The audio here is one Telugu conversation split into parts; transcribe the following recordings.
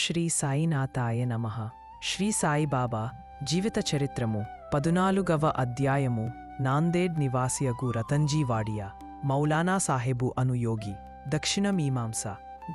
శ్రీ సాయినాథాయ నమ. శ్రీ సాయిబాబా జీవిత చరిత్రము పదునాలుగవ అధ్యాయము నాందేడ్ నివాసియగు రతన్జీ వాడియా మౌలానా సాహెబు అను యోగి దక్షిణ మీమాంస.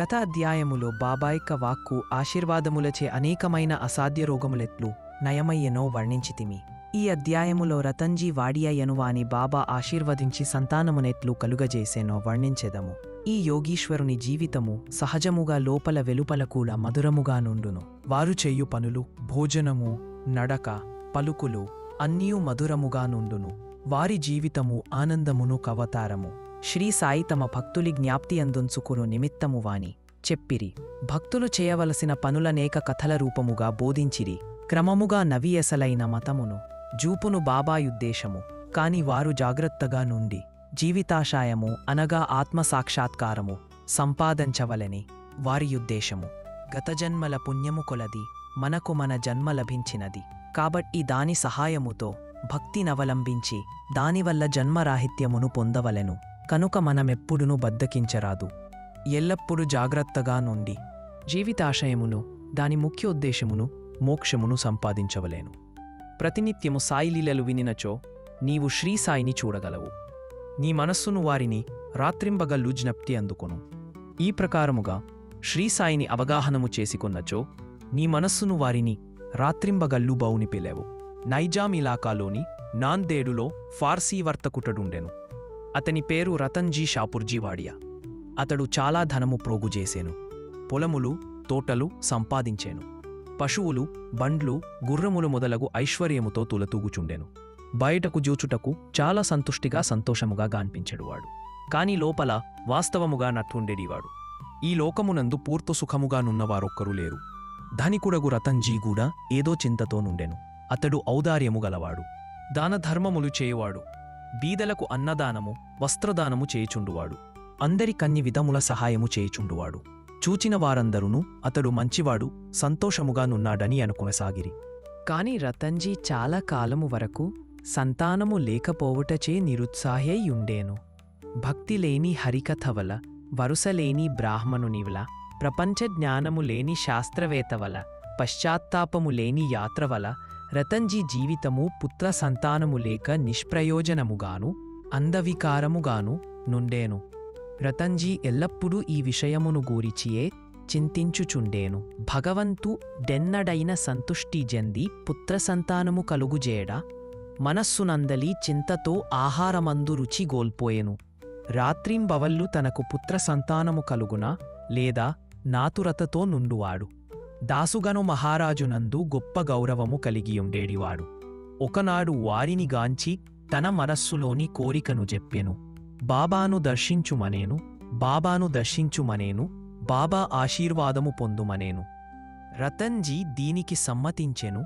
గత అధ్యాయములో బాబాయిక వాక్కు ఆశీర్వాదములచే అనేకమైన అసాధ్య రోగములెట్లు నయమయ్యనో వర్ణించితిమి. ఈ అధ్యాయములో రతన్జీ వాడియా యనువాని బాబా ఆశీర్వదించి సంతానమునెట్లు కలుగజేసేనో వర్ణించెదము. ఈ యోగీశ్వరుని జీవితము సహజముగా లోపల వెలుపల కూడా మధురముగా నుండును. వారు చేయు పనులు భోజనము నడక పలుకులు అన్నీ మధురముగా నుండును. వారి జీవితము ఆనందమును కవతారము. శ్రీ సాయి తమ భక్తులి జ్ఞాప్తి అందుంచుకును నిమిత్తము వాని. చెప్పిరి భక్తులు చేయవలసిన పనులనేక కథల రూపముగా బోధించిరి. క్రమముగా నవియసలైన మతమును జూపును బాబాయుద్దేశము. కాని వారు జాగ్రత్తగా నుండి జీవితాశాయము అనగా ఆత్మసాక్షాత్కారము సంపాదించవలని వారి ఉద్దేశము. గత జన్మల పుణ్యము కొలది మనకు మన జన్మ లభించినది. కాబట్టి దాని సహాయముతో భక్తినవలంబించి దానివల్ల జన్మరాహిత్యమును పొందవలెను. కనుక మనమెప్పుడునూ బద్దకించరాదు. ఎల్లప్పుడూ జాగ్రత్తగా నుండి జీవితాశయమును దాని ముఖ్య ఉద్దేశమును మోక్షమును సంపాదించవలేను. ప్రతినిత్యము సాయిలీలలు వినినచో నీవు శ్రీ సాయిని చూడగలవు. నీ మనస్సును వారిని రాత్రింబగల్లు జ్ఞప్తి అందుకొను. ఈ ప్రకారముగా శ్రీ సాయిని అవగాహనము చేసుకున్నచో నీ మనస్సును వారిని రాత్రింబగల్లు బౌని పిలేవు. నైజాం ఇలాకాలోని నాందేడులో ఫార్సీ వర్తకుటడుండెను. అతని పేరు రతన్జీ షాపుర్జీవాడియా. అతడు చాలా ధనము ప్రోగుజేసెను పొలములు తోటలు సంపాదించేను. పశువులు బండ్లు గుర్రములు మొదలగు ఐశ్వర్యముతో తులతూగుచుండెను. బయటకు జూచుటకు చాలా సంతుష్టిగా సంతోషముగా గాన్పించెడువాడు కాని లోపల వాస్తవముగా నట్టుండెడివాడు. ఈ లోకమునందు పూర్త సుఖముగానున్నవారొక్కరు లేరు. ధనికుడగు రతంజీ కూడా ఏదో చింతతో నుండెను. అతడు ఔదార్యము గలవాడు. దానధర్మములు చేయువాడు. బీదలకు అన్నదానము వస్త్రదానము చేయుచుండువాడు. అందరి కన్ని విధముల సహాయము చేయుచుండువాడు. చూచిన వారందరును అతడు మంచివాడు సంతోషముగా నున్నాడని అనుకొనసాగిరి. కాని రతన్జీ చాలా కాలము వరకు సంతానము లేకపోవుటచే నిరుత్సాహ్యయుండేను భక్తి లేని హరికథవల వరుసలేని బ్రాహ్మణునివల ప్రపంచ జ్ఞానము లేని శాస్త్రవేత్తవల పశ్చాత్తాపము లేని యాత్రవల రతన్జీ జీవితము పుత్ర సంతానము లేక నిష్ప్రయోజనముగాను అందవికారముగాను నుండేను. రతన్జీ ఎల్లప్పుడూ ఈ విషయమును గూరిచియే చింతించుచుండేను. భగవంతు డెన్నడైన సంతుష్టి జంది పుత్రసంతానము కలుగుజేడా మనస్సునందలి చింతతో ఆహారమందు రుచి గోల్పోయెను. రాత్రింబవళ్ళు తనకు పుత్ర సంతానము కలుగునా లేదా నాతురతతో నుండువాడు. దాసుగను మహారాజునందు గొప్ప గౌరవము కలిగియుండేడివాడు. ఒకనాడు వారిని గాంచి తన మనస్సులోని కోరికను చెప్పెను బాబాను దర్శించుమనేను బాబాను దర్శించుమనేను బాబా ఆశీర్వాదము పొందుమనేను. రతన్జీ దీనికి సమ్మతించెను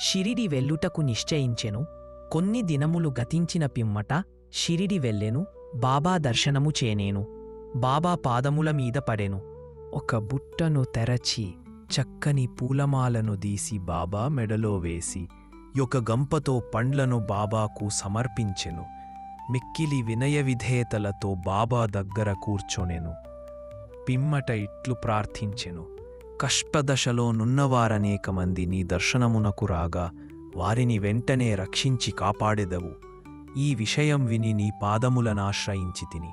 షిరిడి వెల్లుటకు నిశ్చయించెను కొన్ని దినములు గతించిన పిమ్మట షిరిడి వెళ్ళెను బాబా దర్శనము చేనేను బాబా పాదముల మీద పడెను. ఒక బుట్టను తెరచి చక్కని పూలమాలను దీసి బాబా మెడలో వేసి ఒక గంపతో పండ్లను బాబాకు సమర్పించెను. మిక్కిలి వినయ విధేయతలతో బాబా దగ్గర కూర్చొనెను. పిమ్మట ఇట్లు ప్రార్థించెను. కష్టదశలో నున్నవారనేకమంది నీ దర్శనమునకు రాగా వారిని వెంటనే రక్షించి కాపాడెదవు. ఈ విషయం విని నీ పాదములనాశ్రయించి తిని.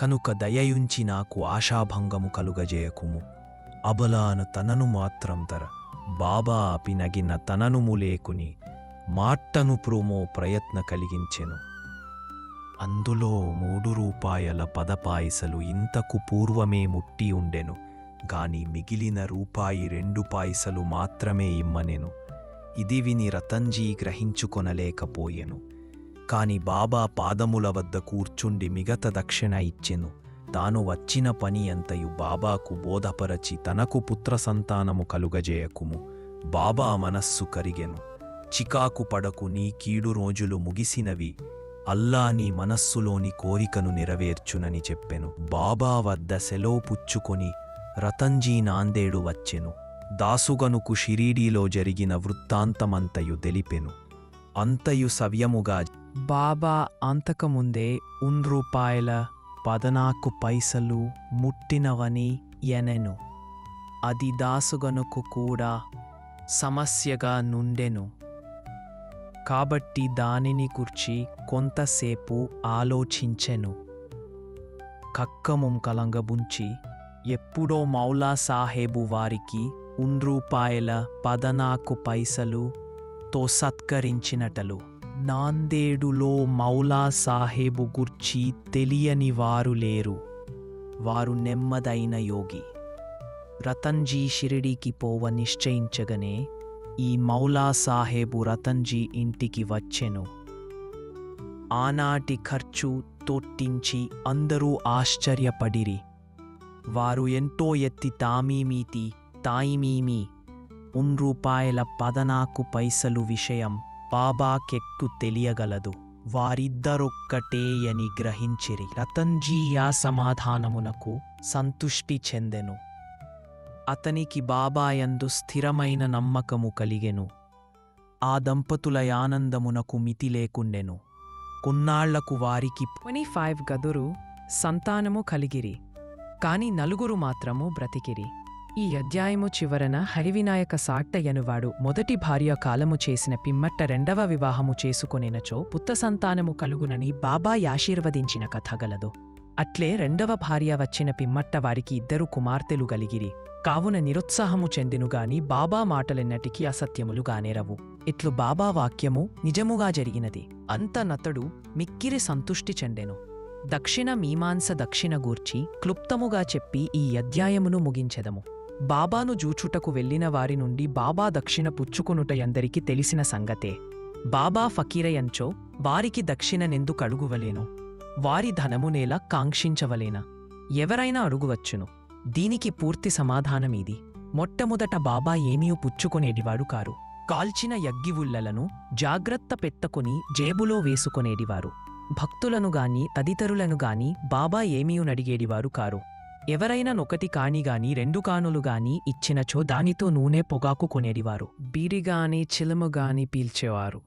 కనుక దయయుంచి నాకు ఆశాభంగము కలుగజేయకుము. అబలాను తనను మాత్రం తర. బాబా అపినగిన తననుము లేకుని మాట్టను ప్రోమో ప్రయత్న కలిగించెను. అందులో మూడు రూపాయల పదపాయసలు ఇంతకు పూర్వమే ముట్టి ఉండెను. గాని మిగిలిన రూపాయి రెండు పాయసలు మాత్రమే ఇమ్మనెను. ఇది విని రతన్జీ గ్రహించుకొనలేకపోయెను. కాని బాబా పాదముల వద్ద కూర్చుండి మిగత దక్షిణ ఇచ్చెను. తాను వచ్చిన పని అంతయు బాబాకు బోధపరచి తనకు పుత్ర సంతానము కలుగజేయకుము. బాబా మనస్సు కరిగెను. చికాకు పడకు నీ కీడు రోజులు ముగిసినవి. అల్లా నీ మనస్సులోని కోరికను నెరవేర్చునని చెప్పెను. బాబా వద్ద సెలవు పుచ్చుకొని రతంజీ నాందేడు వచ్చెను. దాసుగనుకు షిరీడీలో జరిగిన వృత్తాంతమంతయు తెలిపెను. అంతయు సవ్యముగా బాబా అంతకముందే ఉన్ రూపాయల పదనాకు పైసలు ముట్టినవని ఎనెను. అది దాసుగనుకు కూడా సమస్యగా నుండెను. కాబట్టి దానిని గుర్చి కొంతసేపు ఆలోచించెను. కక్కముం కలంగబుంచి ఎప్పుడో మౌలా సాహేబు వారికి ఉండ్రూపాయల పదనాకు పైసలు తో సత్కరించినటలు. నాందేడులో మౌలా సాహేబు గుర్చి తెలియని వారు లేరు. వారు నెమ్మదైన యోగి. రతన్జీ షిరిడీకి పోవ నిశ్చయించగనే ఈ మౌలా సాహేబు రతన్జీ ఇంటికి వచ్చెను. ఆనాటి ఖర్చు తొట్టించి అందరూ ఆశ్చర్యపడిరి. వారు ఎంతో ఎత్తి తామీమీతి తాయిమీమి ఉన్ రూపాయల పదనాకు పైసలు విషయం బాబాకెక్కు తెలియగలదు వారిద్దరొక్కటేయని గ్రహించిరి రతన్జీయా సమాధానమునకు సంతుష్టి చెందెను అతనికి బాబాయందు స్థిరమైన నమ్మకము కలిగెను ఆ దంపతుల ఆనందమునకు మితి లేకుండెను కొన్నాళ్ళకు వారికి ట్వంటీ ఫైవ్ గదురు సంతానము కలిగిరి కాని నలుగురు మాత్రము బ్రతికిరి ఈ అధ్యాయము చివరన హరివినాయక సాట్టయ్యనువాడు మొదటి భార్య కాలము చేసిన పిమ్మట్ట రెండవ వివాహము చేసుకొనినచో పుత్త సంతానము కలుగునని బాబా ఆశీర్వదించిన కథ గలదు. అట్లే రెండవ భార్య వచ్చిన పిమ్మట్ట వారికి ఇద్దరు కుమార్తెలు గలిగిరి. కావున నిరుత్సాహము చెందినుగాని బాబా మాటలెన్నటికీ అసత్యములు గానేరవు. ఇట్లు బాబా వాక్యము నిజముగా జరిగినది. అంత నతడు మిక్కిరి సంతుష్టి చెందెను. దక్షిణ మీమాంస దక్షిణ గూర్చి క్లుప్తముగా చెప్పి ఈ అధ్యాయమును ముగించెదము. బాబాను జూచుటకు వెళ్ళిన వారి నుండి బాబా దక్షిణ పుచ్చుకొనుట ఎందరికి తెలిసిన సంగతే. బాబా ఫకీరయంచో వారికి దక్షిణ నెందుకు వారి ధనమునేలా కాంక్షించవలేనా? ఎవరైనా అడుగువచ్చును. దీనికి పూర్తి సమాధానమీది. మొట్టమొదట బాబా ఏమీ పుచ్చుకొనేటివాడు కారు. కాల్చిన యగ్గివుళ్ళలను జాగ్రత్త పెట్టుకుని జేబులో వేసుకొనేటివారు. భక్తులను గాని తదితరులను గాని బాబా ఏమీయునడిగేడివారు కారు. ఎవరైనా నొకటి కానిగాని రెండు కానులుగాని ఇచ్చినచో దానితో నూనె పొగాకు కొనేడివారు. బీరిగాని చిలముగాని పీల్చేవారు.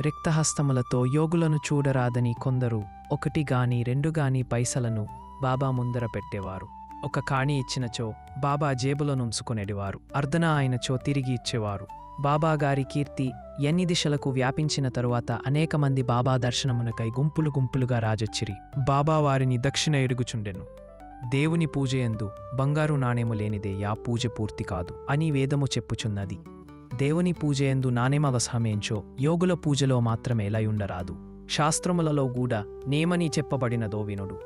రిక్తహస్తములతో యోగులను చూడరాదని కొందరు ఒకటి గాని రెండు గాని పైసలను బాబా ముందర పెట్టేవారు. ఒక కాణి ఇచ్చినచో బాబా జేబులో నుంచుకునేడివారు. అర్ధన ఆయనచో తిరిగి ఇచ్చేవారు. బాబా గారి కీర్తి ఎన్ని దిశలకు వ్యాపించిన తరువాత అనేక మంది బాబా దర్శనమునకై గుంపులు గుంపులుగా రాజొచ్చిరి. బాబా వారిని దక్షిణ ఎడుగుచుండెను దేవుని పూజయందు బంగారు నాణెము లేనిదే యా పూజ పూర్తి కాదు అని వేదము చెప్పుచున్నది. దేవుని పూజయందు నాణెమవసహమేంచో యోగుల పూజలో మాత్రమే లయుండరాదు శాస్త్రములలో గూడా నేమని చెప్పబడినదో వినుడు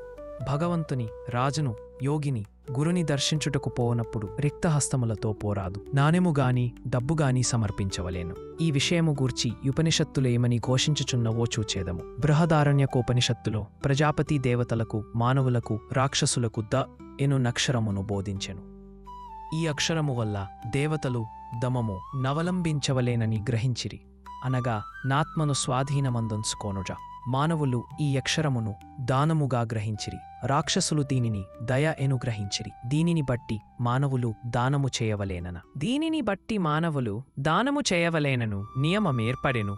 భగవంతుని రాజును యోగిని గురుని దర్శించుటకు పోనప్పుడు రిక్తహస్తములతో పోరాదు. నాణెముగాని డబ్బుగాని సమర్పించవలేను. ఈ విషయము గూర్చి ఉపనిషత్తులేమని ఘోషించుచున్నవో చూచేదము. బృహదారణ్యకోపనిషత్తులో ప్రజాపతి దేవతలకు మానవులకు రాక్షసులకు ద ఎను నక్షరమును బోధించెను. ఈ అక్షరము వల్ల దేవతలు దమము నవలంబించవలేనని గ్రహించిరి. అనగా నాత్మను స్వాధీనమందొంచుకోనుజ మానవులు ఈ అక్షరమును దానముగా గ్రహించిరి. రాక్షసులు దీనిని దయ ఎను గ్రహించిరి. దీనిని బట్టి మానవులు దానము చేయవలేనన. దీనిని బట్టి మానవులు దానము చేయవలేనను నియమమేర్పడెను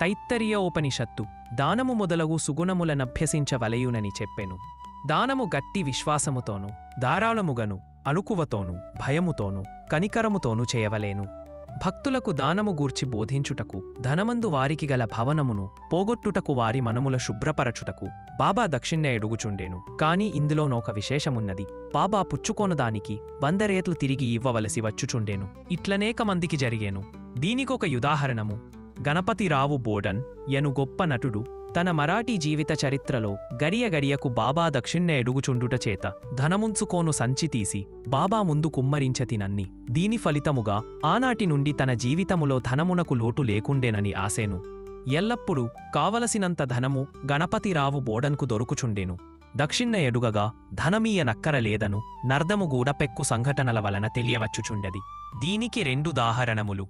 తైత్తరీయ ఉపనిషత్తు దానము మొదలగు సుగుణములనభ్యసించవలయునని చెప్పెను. దానము గట్టి విశ్వాసముతోనూ ధారాళముగను అణుకువతోనూ భయముతోనూ కనికరముతోనూ చేయవలేను. భక్తులకు దానము గూర్చి బోధించుటకు ధనమందు వారికి గల భవనమును పోగొట్టుటకు వారి మనముల శుభ్రపరచుటకు బాబా దక్షిణ్య ఎడుగుచుండేను. కాని ఇందులోనొక విశేషమున్నది. బాబా పుచ్చుకోనదానికి వందరేట్లు తిరిగి ఇవ్వవలసి వచ్చుచుండెను. ఇట్లనేక మందికి జరిగేను. దీనికొక ఉదాహరణము. గణపతిరావు బోడన్ ఎను గొప్ప నటుడు. తన మరాఠీ జీవిత చరిత్రలో గడియ గడియకు బాబా దక్షిణ ఎడుగుచుండుట చేత ధనముంచుకోను సంచి తీసి బాబా ముందు కుమ్మరించతినన్ని దీని ఫలితముగా ఆనాటి నుండి తన జీవితములో ధనమునకు లోటు లేకుండేనని ఆశేను. ఎల్లప్పుడూ కావలసినంత ధనము గణపతిరావు బోడన్కు దొరుకుచుండెను. దక్షిణ ఎడుగగా ధనమీయ నక్కర లేదను నర్దము గూడపెక్కు సంఘటనల వలన తెలియవచ్చుచుండది. దీనికి రెండుదాహరణములు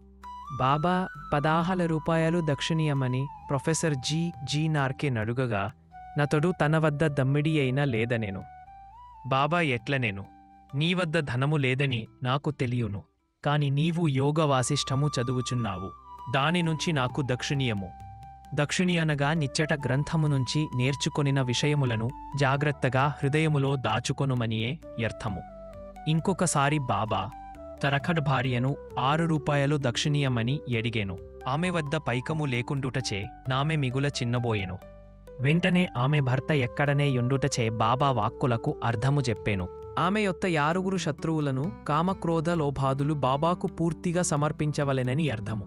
బాబా పదాహల రూపాయలు దక్షిణీయమని ప్రొఫెసర్ జి. జీ. నార్కే నడుగగా నతడు తన వద్ద దమ్మిడి అయినా లేదనేను. బాబా ఎట్లనేను? నీ వద్ద ధనము లేదని నాకు తెలియను. కాని నీవు యోగ వాసిష్టము చదువుచున్నావు. దాని నుంచి నాకు దక్షిణీయము. దక్షిణి అనగా నిచ్చట గ్రంథము నుంచి నేర్చుకొనిన విషయములను జాగ్రత్తగా హృదయములో దాచుకొనుమనియే అర్థము ఇంకొకసారి బాబా తరఖడ్ భార్యను ఆరు రూపాయలు దక్షిణీయమని ఎడిగేను. ఆమె వద్ద పైకము లేకుండుటచే నామె మిగుల చిన్నబోయెను. వెంటనే ఆమె భర్త ఎక్కడనే యుండుటచే బాబా వాక్కులకు అర్థము చెప్పాను. ఆమె యొక్క యారుగురు శత్రువులను కామక్రోధ లోభాదులు బాబాకు పూర్తిగా సమర్పించవలెనని అర్థము.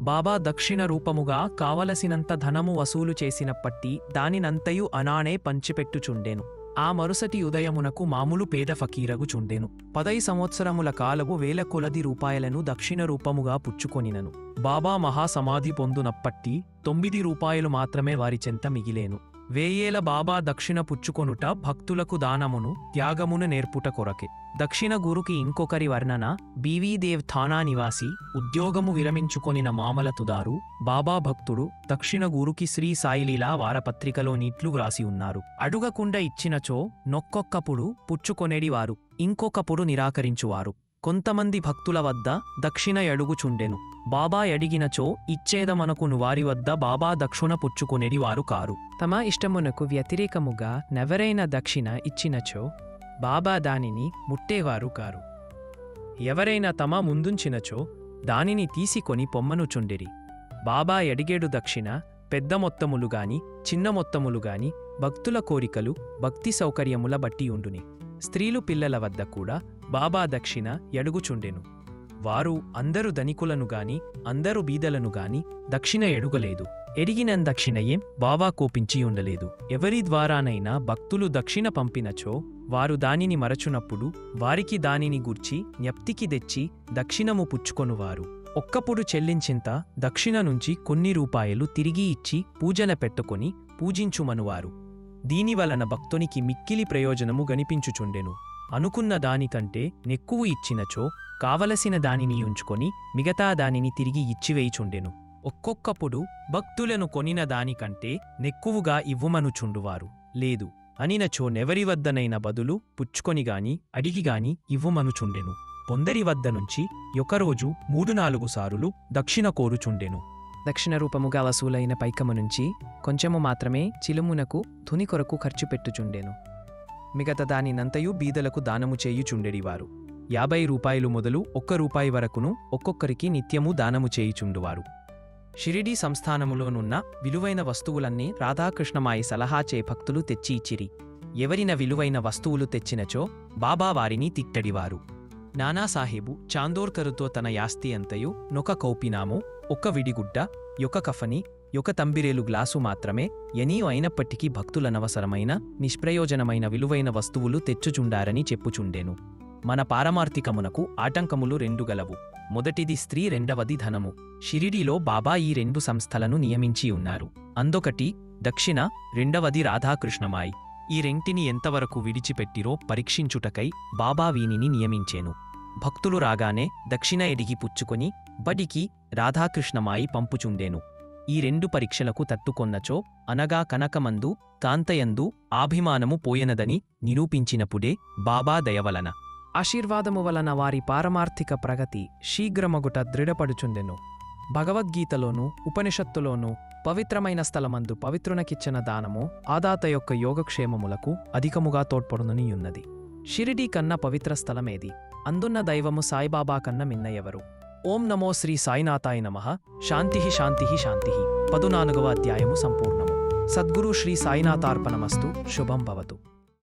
బాబా దక్షిణ రూపముగా కావలసినంత ధనము వసూలు చేసినప్పటి దానినంతయు అనానే పంచిపెట్టుచుండెను. ఆ మరుసటి ఉదయమునకు మామూలు పేద ఫకీరగు చుండెను. పదై సంవత్సరముల కాలము వేల కొలది రూపాయలను దక్షిణ రూపముగా పుచ్చుకొనినను. బాబా మహాసమాధి పొందునప్పట్టి తొమ్మిది రూపాయలు మాత్రమే వారి చెంత మిగిలేను. వేయేల బాబా దక్షిణ పుచ్చుకొనుట భక్తులకు దానమును త్యాగమును నేర్పుట కొరకే. దక్షిణ గురుకి ఇంకొకరి వర్ణన బీవీదేవ్ థానా నివాసి ఉద్యోగము విరమించుకొనిన మామల తుదారు బాబా భక్తుడు దక్షిణ గురుకి శ్రీ సాయిలీలా వారపత్రికలో నీట్లు వ్రాసి ఉన్నారు. అడుగకుండా ఇచ్చినచో నొక్కొక్కప్పుడు పుచ్చుకొనేడివారు ఇంకొకప్పుడు నిరాకరించువారు. కొంతమంది భక్తుల వద్ద దక్షిణ ఎడుగుచుండెను. బాబా ఎడిగినచో ఇచ్చేదమనుకును వారి వద్ద బాబా దక్షిణ పుచ్చుకునేది వారు కారు. తమ ఇష్టమునకు వ్యతిరేకముగా నెవరైనా దక్షిణ ఇచ్చినచో బాబా దానిని ముట్టేవారు కారు. ఎవరైనా తమ ముందుంచినచో దానిని తీసుకొని పొమ్మనుచుండిరి బాబా ఎడిగేడు దక్షిణ పెద్ద మొత్తములు గాని చిన్న మొత్తములు గాని భక్తుల కోరికలు భక్తి సౌకర్యముల బట్టి ఉండుని. స్త్రీలు పిల్లల వద్ద కూడా బాబా దక్షిణ ఎడుగుచుండెను. వారు అందరు ధనికులను గాని అందరు బీదలను గాని దక్షిణ ఎడుగలేదు. ఎడిగిన దక్షిణయే బాబా కోపించి ఉండలేదు ఎవరి ద్వారానైనా భక్తులు దక్షిణ పంపినచో వారు దానిని మరచునప్పుడు వారికి దానిని గూర్చి జ్ఞప్తికి తెచ్చి దక్షిణము పుచ్చుకొనువారు. ఒక్కప్పుడు చెల్లించింత దక్షిణ నుంచి కొన్ని రూపాయలు తిరిగి ఇచ్చి పూజన పెట్టుకొని పూజించుమనువారు. దీనివలన భక్తునికి మిక్కిలి ప్రయోజనము గనిపించుచుండెను. అనుకున్న దానికంటే నెక్కువ ఇచ్చినచో కావలసిన దానిని ఉంచుకొని మిగతా దానిని తిరిగి ఇచ్చివేయిచుండెను. ఒక్కొక్కప్పుడు భక్తులను కొనిన దానికంటే నెక్కువగా ఇవ్వమనుచుండువారు లేదు అనినచో నెవరి వద్దనైన బదులు పుచ్చుకొనిగాని అడిగిగాని ఇవ్వమనుచుండెను పొందరి వద్ద నుంచి ఒకరోజు మూడు నాలుగు సారులు దక్షిణ కోరుచుండెను. దక్షిణ రూపముగా వసూలైన పైకము నుంచి కొంచెము మాత్రమే చిలుమునకు తుని కొరకు ఖర్చు పెట్టుచుండెను మిగత దానినంతయు బీదలకు దానము చేయుచుండెడివారు. యాభై రూపాయలు మొదలు ఒక్క రూపాయి వరకును ఒక్కొక్కరికి నిత్యము దానము చేయుచుండువారు. షిరిడీ సంస్థానములోనున్న విలువైన వస్తువులన్నీ రాధాకృష్ణమాయి సలహాచే భక్తులు తెచ్చి ఇచ్చిరి ఎవరిన విలువైన వస్తువులు తెచ్చినచో బాబా వారిని తిట్టడివారు. నానాసాహెబు చాందోర్కరుతో తన యాస్తి అంతయు నొక కౌపినాము ఒక్క విడిగుడ్డ యొక్క కఫని యొక్క తంబిరేలు గ్లాసు మాత్రమే ఎనీ అయినప్పటికీ భక్తులనవసరమైన నిష్ప్రయోజనమైన విలువైన వస్తువులు తెచ్చుచుండారని చెప్పుచుండెను. మన పారమార్థికమునకు ఆటంకములు రెండు గలవు. మొదటిది స్త్రీ రెండవది ధనము. షిరిడిలో బాబా ఈ రెండు సంస్థలను నియమించి ఉన్నారు. అందొకటి దక్షిణ రెండవది రాధాకృష్ణమాయి. ఈ రెంటిని ఎంతవరకు విడిచిపెట్టిరో పరీక్షించుటకై బాబా వీనిని నియమించేను. భక్తులు రాగానే దక్షిణ ఎడిగి పుచ్చుకొని బడికి రాధాకృష్ణమాయి పంపుచుండేను. ఈ రెండు పరీక్షలకు తట్టుకొన్నచో అనగా కనకమందు కాంతయందు ఆభిమానము పోయెనదని నిరూపించినప్పుడే బాబా దయవలన. ఆశీర్వాదము వలన వారి పారమార్థిక ప్రగతి శీఘ్రమగుట దృఢపడుచుండెను. భగవద్గీతలోనూ ఉపనిషత్తులోనూ పవిత్రమైన స్థలమందు పవిత్రునకిచ్చిన దానము ఆదాత యొక్క యోగక్షేమములకు అధికముగా తోడ్పడునని ఉన్నది షిరిడీ కన్న పవిత్ర స్థలమేది. అందున్న దైవము సాయిబాబా కన్న మిన్న ఎవరు ఓం నమో శ్రీ సాయినాథాయ నమ. శాంతి శాంతి శాంతి. పదునాలుగవ అధ్యాయము సంపూర్ణము. సద్గురు శ్రీ సాయినాథార్పణమస్తు. శుభం భవతు.